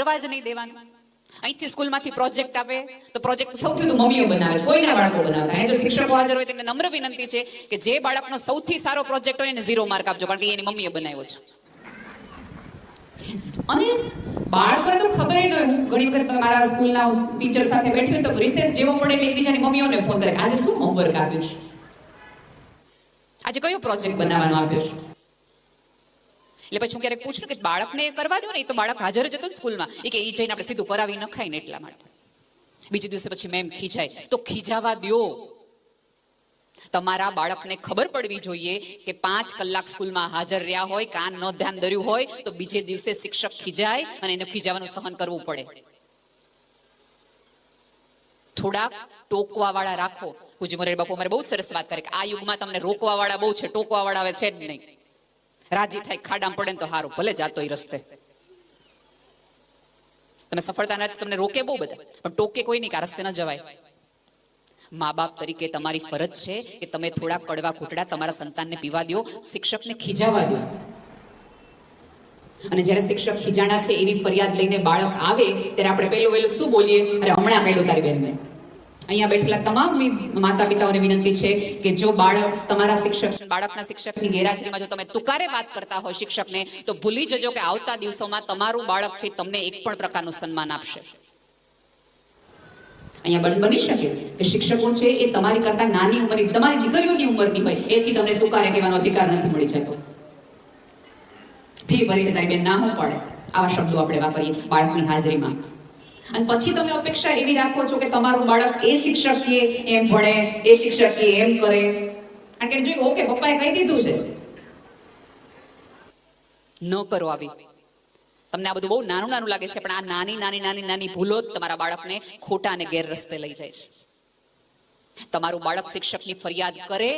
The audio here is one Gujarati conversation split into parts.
રવાજ નહીં દેવાનું. અહીંથી સ્કૂલમાંથી પ્રોજેક્ટ આપે તો પ્રોજેક્ટ સૌથી મમ્મીઓ બનાવે છે, કોઈના બાળકો બનાવતા જો શિક્ષકો હાજર હોય તો એમને નમ્ર વિનંતી છે કે જે બાળકનો સૌથી સારો પ્રોજેક્ટ હોય એને ઝીરો માર્ક આપજો, કારણ કે એની મમ્મીએ બનાવ્યો છે. અને બાળકોને તો ખબર ન હોય, હું ઘણી વખત મારા સ્કૂલના ટીચર સાથે બેઠી તો રિસેસ જેવો પડે એટલે એકબીજાની મમ્મીઓને ફોન કરે આજે શું હોમવર્ક આપ્યું છે? આજે કયો પ્રોજેક્ટ બનાવવાનો આપ્યો છે? એટલે પછી હું ક્યારેક પૂછું કે બાળકને કરવા દો ને, એ તો બાળક હાજર જ હતો ને સ્કૂલમાં. એ કે એ જઈને આપણે સીધું કરાવી નખાય ને એટલા માટે. બીજે દિવસે પછી મેમ ખીજાય. તો ખીજાવા દો તમારા બાળકને ખબર પડવી જોઈએ કે પાંચ કલાક સ્કૂલમાં હાજર રહ્યા હોય, કાન ન ધ્યાન ધર્યું હોય, તો બીજે દિવસે શિક્ષક ખીજાય અને એને ખીજાવાનું સહન કરવું પડે. થોડાક ટોકવા વાળા રાખો. પૂજ્ય મોરારી બાપુ અમારે બહુ સરસ વાત કરે કે આ યુગમાં તમને રોકવા વાળા બહુ છે ટોકવા વાળા આવે છે જ નહીં. રાજી થાય, ખાડામાં પડે તો સારું ભલે જાતો એ રસ્તે. તમે સફળતા નથી, તમને રોકે બહુ બધા. પણ ટોકે કોઈ નહીં કે રસ્તે ન જવાય. મા બાપ તરીકે તમારી ફરજ છે કે તમે થોડા કડવા ઘૂંટડા તમારા સંતાનને પીવા દો, શિક્ષકને ખીજાવા દો. અને જ્યારે શિક્ષક ખીજાણા છે, એવી ફરિયાદ લઈને બાળક આવે, ત્યારે આપણે પહેલું વહેલું શું બોલીએ? અરે હમણાં કહેલું તારી બેનને. અહીંયા બેઠેલા તમામ માતા પિતાઓને વિનંતી છે કે જો બાળક તમારા શિક્ષક, બાળકના શિક્ષકની ગેરહાજરીમાં જો તમે તુકારે વાત કરતા હોય શિક્ષકને, તો ભૂલી જજો કે આવતા દિવસોમાં તમારું બાળક છે તમને એક પણ પ્રકારનું સન્માન આપશે. અહીંયા બની શકે કે શિક્ષકો છે એ તમારી કરતા નાની ઉંમરની, તમારી દીકરીઓની ઉંમરની હોય, એથી તમને તુકારે કહેવાનો અધિકાર નથી મળી જતો. ફી ભરી તારી બેન ના હું પડે. આવા શબ્દો આપણે વાપરીએ બાળકની હાજરીમાં. અને પછી તમે અપેક્ષા એવી રાખો છો કે તમારું બાળક એ શિક્ષકીએ એમ ભણે, એ શિક્ષકીએ એમ કરે. કારણ કે જોયું ઓકે, પપ્પાએ કહી દીધું છે. ન કરો આવી. તમને આ બધું બહુ નાનું નાનું લાગે છે, પણ આ નાની નાની નાની નાની ભૂલો જ તમારા બાળકને ખોટા અને ગેર રસ્તે લઈ જાય છે. તમારું બાળક શિક્ષકની ફરિયાદ કરે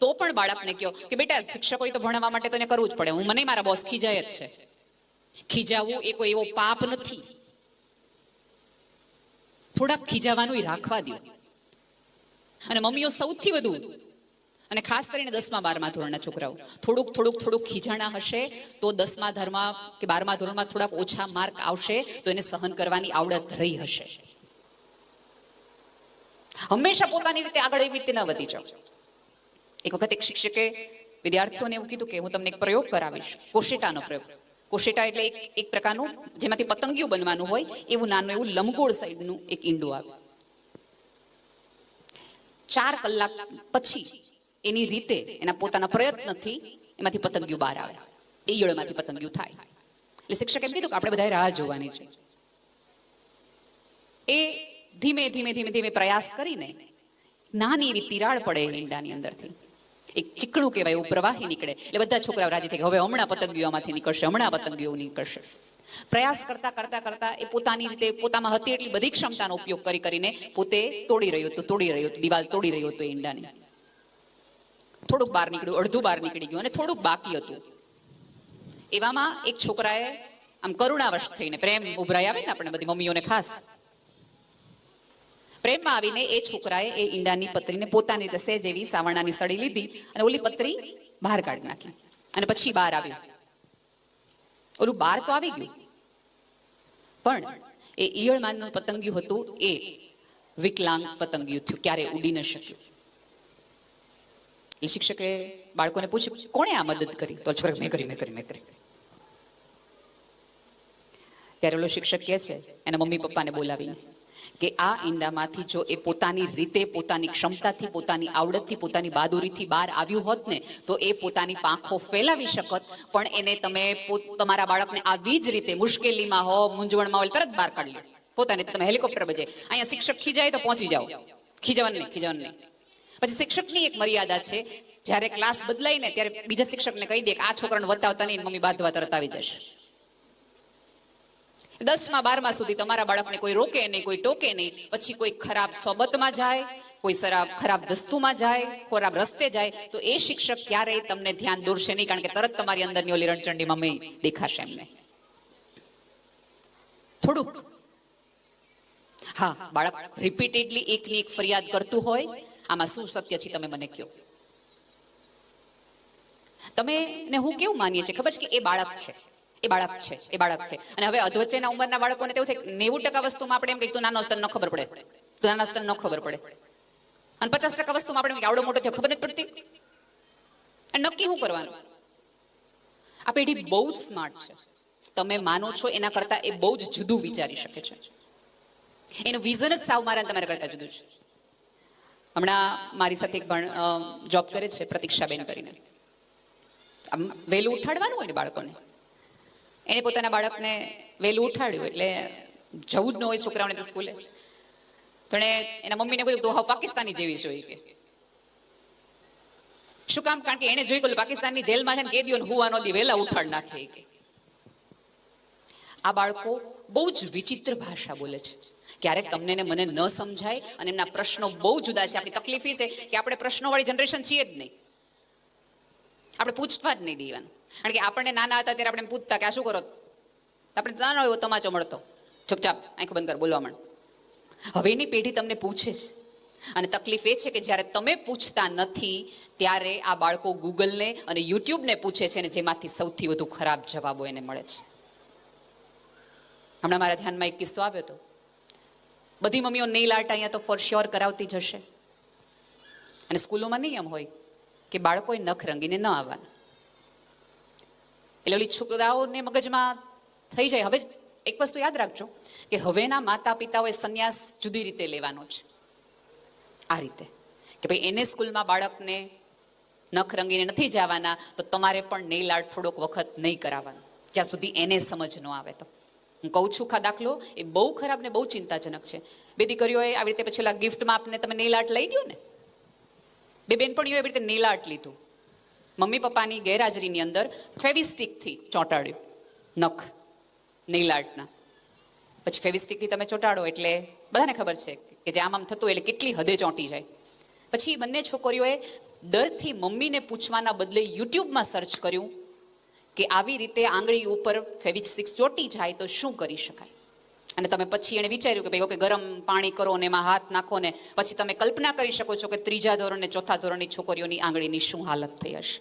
તો પણ બાળકને કહો કે બેટા, શિક્ષકોએ તો ભણાવવા માટે તો એને કરવું જ પડે. હું મને મારા બોસ ખીજાય જ છે. ખીજાવું એ કોઈ એવો પાપ નથી. થોડાક ખીજાવાનું રાખવા દો અને મમ્મીઓ સૌથી વધુ, અને ખાસ કરીને દસમા બારમા ધોરણના છોકરાઓ, થોડુંક થોડુંક થોડુંક ખીજાણા હશે, તો દસમા ધરમા કે બારમા ધોરણમાં થોડાક ઓછા માર્ક આવશે, તો એને સહન કરવાની આવડત રહી હશે. હંમેશા પોતાની રીતે આગળ એવી રીતે ન વધી જાઓ. એક વખત એક શિક્ષકે વિદ્યાર્થીઓને એવું કીધું કે હું તમને એક પ્રયોગ કરાવીશ, કોશિકાનો પ્રયોગ. કોશેટા એટલે એક એક પ્રકારનું જેમાંથી પતંગિયું બનવાનું હોય, એવું નાનું એવું લંબગોળ સાઈઝનું એક ઈંડું આવે. ચાર કલાક પછી એની રીતે એના પોતાના પ્રયત્નથી એમાંથી પતંગિયું બહાર આવે. એ ઈયળમાંથી પતંગિયું થાય. એટલે શિક્ષક એમ કીધું કે આપણે બધાએ રાહ જોવાની છે. એ ધીમે ધીમે ધીમે ધીમે પ્રયાસ કરીને નાની એવી તિરાડ પડે ઈંડાની અંદરથી. એક ચીકણું કહેવાય, એવું પ્રવાહી નીકળે. એટલે બધા છોકરાઓ રાજી થઈ ગયા. હવે હમણાં પતંગીઓમાંથી નીકળશે, હમણાં પતંગીઓ નીકળશે. પ્રયાસ કરતા કરતા કરતા એ પોતાની રીતે, પોતામાં હતી એટલી બધી ક્ષમતાનો ઉપયોગ કરી કરીને પોતે તોડી રહ્યો હતો, તોડી રહ્યો હતો, દિવાલ તોડી રહ્યો હતો ઈંડાને. થોડુંક બહાર નીકળ્યું, અડધું બહાર નીકળી ગયું અને થોડુંક બાકી હતું. એવામાં એક છોકરાએ આમ કરુણાવશ થઈને, પ્રેમ ઉભરાઈ આવે ને આપણે બધી મમ્મીઓને ખાસ પ્રેમમાં આવીને એ છોકરાએ એ ઈંડાની પતરીને પોતાની રીતે જેવી સાવરણાની સળી લીધી અને ઓલી પતરી બહાર કાઢી નાખી અને પછી બહાર આવ્યું. ઓલું બહાર તો આવી ગયું. પણ એ ઈયળમાંનું પતંગિયું હતું એ વિકલાંગ પતંગિયું થયું. ક્યારે ઉડી ન શક્યું. એ શિક્ષકે બાળકોને પૂછ્યું, કોણે આ મદદ કરી? તો છોકરા મેં કરી મેં કરી મેં કરી. ત્યારે ઓલો શિક્ષક કહે છે, એના મમ્મી પપ્પાને બોલાવીને. કે આ ઈંડામાંથી જો એ પોતાની રીતે, પોતાની ક્ષમતાથી, પોતાની આવડતથી, પોતાની બહાદુરીથી બહાર આવ્યું હોત ને, તો એ પોતાની પાંખો ફેલાવી શકત. પણ એને તમે તમારા બાળકને આવી જ રીતે મુશ્કેલીમાં હો, મૂંઝવણમાં હોય, તરત બહાર કાઢી લો. પોતાને તમે હેલિકોપ્ટર બજે અહીંયા શિક્ષક ખીજાય તો પહોંચી જાઓ. ખીજવાનું નહીં ખીજવાનું નહીં. પછી શિક્ષકની એક મર્યાદા છે, જ્યારે ક્લાસ બદલાય ને, ત્યારે બીજા શિક્ષકને કહી દે કે આ છોકરાને વતાવતા નહીં, મમ્મી બાંધવા તરત આવી જશે. દસમા, બારમા સુધી તમારા બાળકને કોઈ રોકે નહીં, કોઈ ટોકે નહીં. પછી કોઈ ખરાબ સોબતમાં જાય, કોઈ સરાબ, ખરાબ વસ્તુમાં જાય, ખરાબ રસ્તે જાય, તો એ શિક્ષક ક્યારેય તમને ધ્યાન દોરશે નહીં, કારણ કે તરત તમારી અંદરની ઓલી રણચંડીમાં મેં દેખાશે એમને. થોડુંક. હા, બાળક રિપીટેડલી એકની એક ફરિયાદ કરતું હોય, આમાં શું સત્ય છે તમે મને કહો. તમે ને હું કેવું માનીએ છીએ? ખબર છે કે એ બાળક છે. એ બાળક છે, એ બાળક છે. અને હવે અધવચ્ચેના ઉંમરના બાળકોને તેવું થાય નેવું ટકા વસ્તુમાં આપણે એમ કહીએ તું નાનો તને ન ખબર પડે. તું નાનો તને ન ખબર પડે. અને પચાસ ટકા વસ્તુમાં આપણે આવડો મોટો થયો, ખબર નથી પડતી. નક્કી શું કરવાનું? આ પેઢી બહુ જ સ્માર્ટ છે. તમે માનો છો એના કરતા એ બહુ જ જુદું વિચારી શકે છે. એનું વિઝન જ સાવ મારા તમારા કરતા જુદું છે. હમણાં મારી સાથે એક ભણ જોબ કરે છે પ્રતીક્ષાબેન કરીને. વહેલું ઉઠાડવાનું હોય ને બાળકોને? એણે પોતાના બાળકને વહેલું ઉઠાડ્યું, એટલે જવું જ ન હોય છોકરાઓને તો સ્કૂલે. તો એણે એના મમ્મીને કહ્યું તો હા પાકિસ્તાની જેવી જોઈ કે. શું કામ? કારણ કે એણે જોઈ ગયું પાકિસ્તાનની જેલમાં છે ને, કેદીઓને હુવા નો દી વહેલા ઉઠાડ નાખે કે. આ બાળકો બહુ જ વિચિત્ર ભાષા બોલે છે. ક્યારેક તમને ને મને ન સમજાય અને એમના પ્રશ્નો બહુ જુદા છે. આપણી તકલીફ છે કે આપણે પ્રશ્નોવાળી જનરેશન છીએ જ નહીં. આપણે પૂછવા જ નહીં દેવાનું. કારણ કે આપણને નાના હતા ત્યારે આપણે પૂછતા કે આ શું કરો આપણે નાનો એવો તમાચો મળતો. ચૂપચાપ આંખ બંધ કર, બોલવા માંડ. હવેની પેઢી તમને પૂછે છે. અને તકલીફ એ છે કે જ્યારે તમે પૂછતા નથી, ત્યારે આ બાળકો ગૂગલને અને યુટ્યુબને પૂછે છે અને જેમાંથી સૌથી વધુ ખરાબ જવાબો એને મળે છે. હમણાં મારા ધ્યાનમાં એક કિસ્સો આવ્યો હતો. બધી મમ્મીઓ નહીં આર્ટ અહીંયા તો ફોર શ્યોર કરાવતી જ હશે. અને સ્કૂલોમાં નિયમ હોય કે બાળકોએ નખ રંગીને ન આવવાના. એટલે ઓલી છોકરાઓને મગજમાં થઈ જાય. હવે એક વસ્તુ યાદ રાખજો કે હવેના માતા પિતાઓએ સંન્યાસ જુદી રીતે લેવાનો છે. આ રીતે. કે ભાઈ એને સ્કૂલમાં બાળકને નખ રંગીને નથી જવાના, તો તમારે પણ નેલ આર્ટ થોડોક વખત નહીં કરાવવાનો. જ્યાં સુધી એને સમજ ન આવે તો. હું કહું છું ખા દાખલો, એ બહુ ખરાબ ને બહુ ચિંતાજનક છે. બે દીકરીઓએ આવી રીતે પછી ગિફ્ટમાં આપને તમે નેલ આર્ટ લઈ દો ને બે બેનપણીઓએ એવી રીતે નેલ આર્ટ લીધું. મમ્મી પપ્પાની ગેરહાજરીની અંદર ફેવિસ્ટિકથી ચોંટાડ્યું. નખ નેલ આર્ટના પછી ફેવિસ્ટિકથી તમે ચોંટાડો એટલે બધાને ખબર છે કે જે આમ આમ થતું એટલે કેટલી હદે ચોંટી જાય. પછી બંને છોકરીઓએ ડરથી મમ્મીને પૂછવાના બદલે યુટ્યુબમાં સર્ચ કર્યું કે આવી રીતે આંગળી ઉપર ફેવિસ્ટિક ચોંટી જાય તો શું કરી શકાય? અને તમે પછી એણે વિચાર્યું કે ભાઈ, ઓકે, ગરમ પાણી કરો ને એમાં હાથ નાખો ને પછી તમે કલ્પના કરી શકો છો કે ત્રીજા ધોરણ ને ચોથા ધોરણની છોકરીઓની આંગળીની શું હાલત થઈ હશે.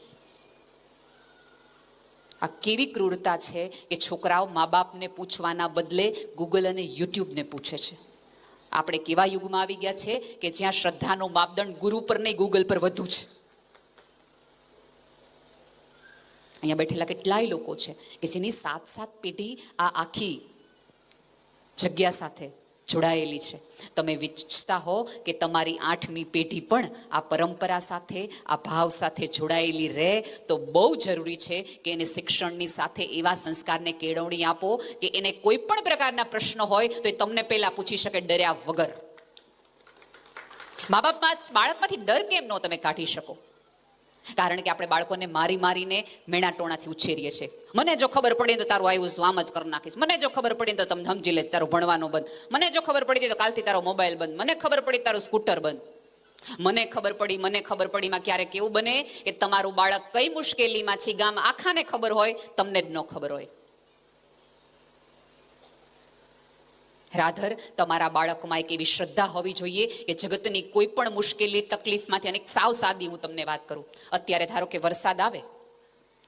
આ કેવી ક્રૂરતા છે કે છોકરાઓ મા બાપને પૂછવાના બદલે ગૂગલ અને યુટ્યુબને પૂછે છે. આપણે કેવા યુગમાં આવી ગયા છે કે જ્યાં શ્રદ્ધાનો માપદંડ ગુરુ પર નહીં ગૂગલ પર વધુ છે. અહીંયા બેઠેલા કેટલાય લોકો છે કે જેની સાત સાત પેઢી આ આખી જગ્યા સાથે જોડાયેલી છે. તમે વિચતા હો કે તમારી આઠમી પેઢી પણ આ પરંપરા સાથે, આ ભાવ સાથે જોડાયેલી રહે, તો બહુ જરૂરી છે કે એને શિક્ષણની સાથે એવા સંસ્કારને કેળવણી આપો કે એને કોઈ પણ પ્રકારના પ્રશ્ન હોય તો એ તમને પહેલાં પૂછી શકે ડર્યા વગર. મા બાપમાં બાળકમાંથી ડર કેમ ન તમે કાઢી શકો? કારણ કે આપણે બાળકોને મારી મારીને મેણા ટોણાથી ઉછેરીએ છીએ. મને જો ખબર પડે તો તારું આવ્યું આમ જ કરી નાખીશ. મને જો ખબર પડે તો તમે સમજી લે તારું ભણવાનું બંધ. મને જો ખબર પડી તો કાલથી તારો મોબાઈલ બંધ. મને ખબર પડી તારું સ્કૂટર બંધ. મને ખબર પડી, મને ખબર પડીમાં ક્યારેક એવું બને કે તમારું બાળક કઈ મુશ્કેલીમાં છે, ગામ આખાને ખબર હોય, તમને જ ન ખબર હોય. રાધર, તમારા બાળકમાં એક એવી શ્રદ્ધા હોવી જોઈએ કે જગતની કોઈ પણ મુશ્કેલી, તકલીફમાંથી અને સાવ સાદી હું તમને વાત કરું. અત્યારે ધારો કે વરસાદ આવે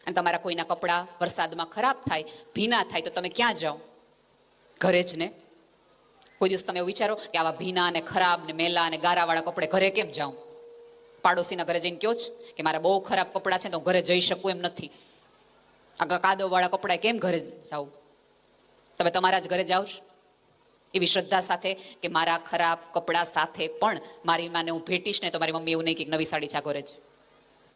અને તમારા કોઈના કપડાં વરસાદમાં ખરાબ થાય, ભીના થાય, તો તમે ક્યાં જાઓ? ઘરે જ ને? કોઈ દિવસ તમે વિચારો કે આવા ભીના અને ખરાબ ને મેલા અને ગારાવાળા કપડે ઘરે કેમ જાઉં પાડોશીના ઘરે જઈને કહો જ કે મારા બહુ ખરાબ કપડાં છે તો હું ઘરે જઈ શકું એમ નથી. આ કાદવવાળા કપડાં કેમ ઘરે જાઉં તમે તમારા જ ઘરે જાઓ છો? એવી શ્રદ્ધા સાથે કે મારા ખરાબ કપડાં સાથે પણ મારી માને હું ભેટીશ ને તો મારી મમ્મી એવું નહીં કે નવી સાડી જાગોરે છે.